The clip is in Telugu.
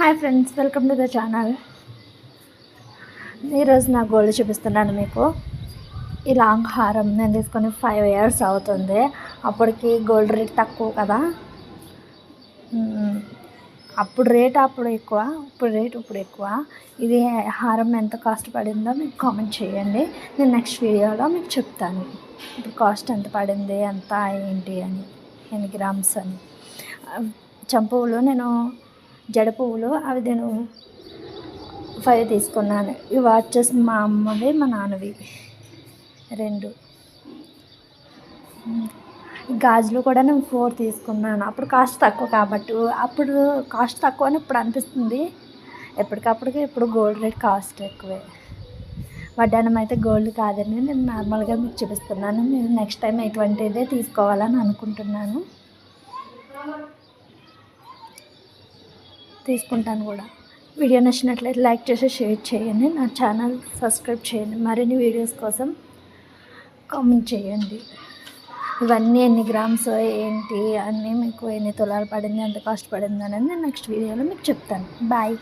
Hi friends welcome to the channel. ఈరోజు నా గోల్డ్ చూపిస్తున్నాను మీకు. ఈ లాంగ్ హారం నేను తీసుకొని ఫైవ్ ఇయర్స్ అవుతుంది. అప్పటికి గోల్డ్ రేట్ తక్కువ కదా. అప్పుడు రేట్ అప్పుడు ఎక్కువ ఇప్పుడు రేట్ ఇప్పుడు ఎక్కువ. ఇది హారం ఎంత కాస్ట్ పడిందో మీకు కామెంట్ చేయండి. నేను నెక్స్ట్ వీడియోలో మీకు చెప్తాను. ఇప్పుడు కాస్ట్ ఎంత పడింది ఎంత ఏంటి అని ఎన్ని గ్రామ్స్ అని. చంపువులు నేను జడ పువ్వులు అవి నేను ఫైవ్ తీసుకున్నాను. ఇవి వాచెస్ మా అమ్మవి మా నాన్నవి. రెండు. గాజులు కూడా నేను ఫోర్ తీసుకున్నాను. అప్పుడు కాస్ట్ తక్కువ కాబట్టి అప్పుడు కాస్ట్ తక్కువ అని ఇప్పుడు అనిపిస్తుంది. ఎప్పటికప్పటికి ఇప్పుడు గోల్డ్ రేట్ కాస్ట్ ఎక్కువే. వడ్డానం అయితే గోల్డ్ కాదని నేను నార్మల్గా మీకు చూపిస్తున్నాను. నేను నెక్స్ట్ టైం ఎటువంటిదే తీసుకోవాలని అనుకుంటున్నాను. తీసుకుంటాను కూడా. వీడియో నచ్చినట్లయితే లైక్ చేసి షేర్ చేయండి. నా ఛానల్ సబ్స్క్రైబ్ చేయండి. మరిన్ని వీడియోస్ కోసం కామెంట్ చేయండి. ఇవన్నీ ఎన్ని గ్రామ్స్ ఏంటి అన్నీ మీకు ఎన్ని తులాలు పడింది ఎంత కాస్ట్ పడింది అనేది నేను నెక్స్ట్ వీడియోలో మీకు చెప్తాను. బాయ్.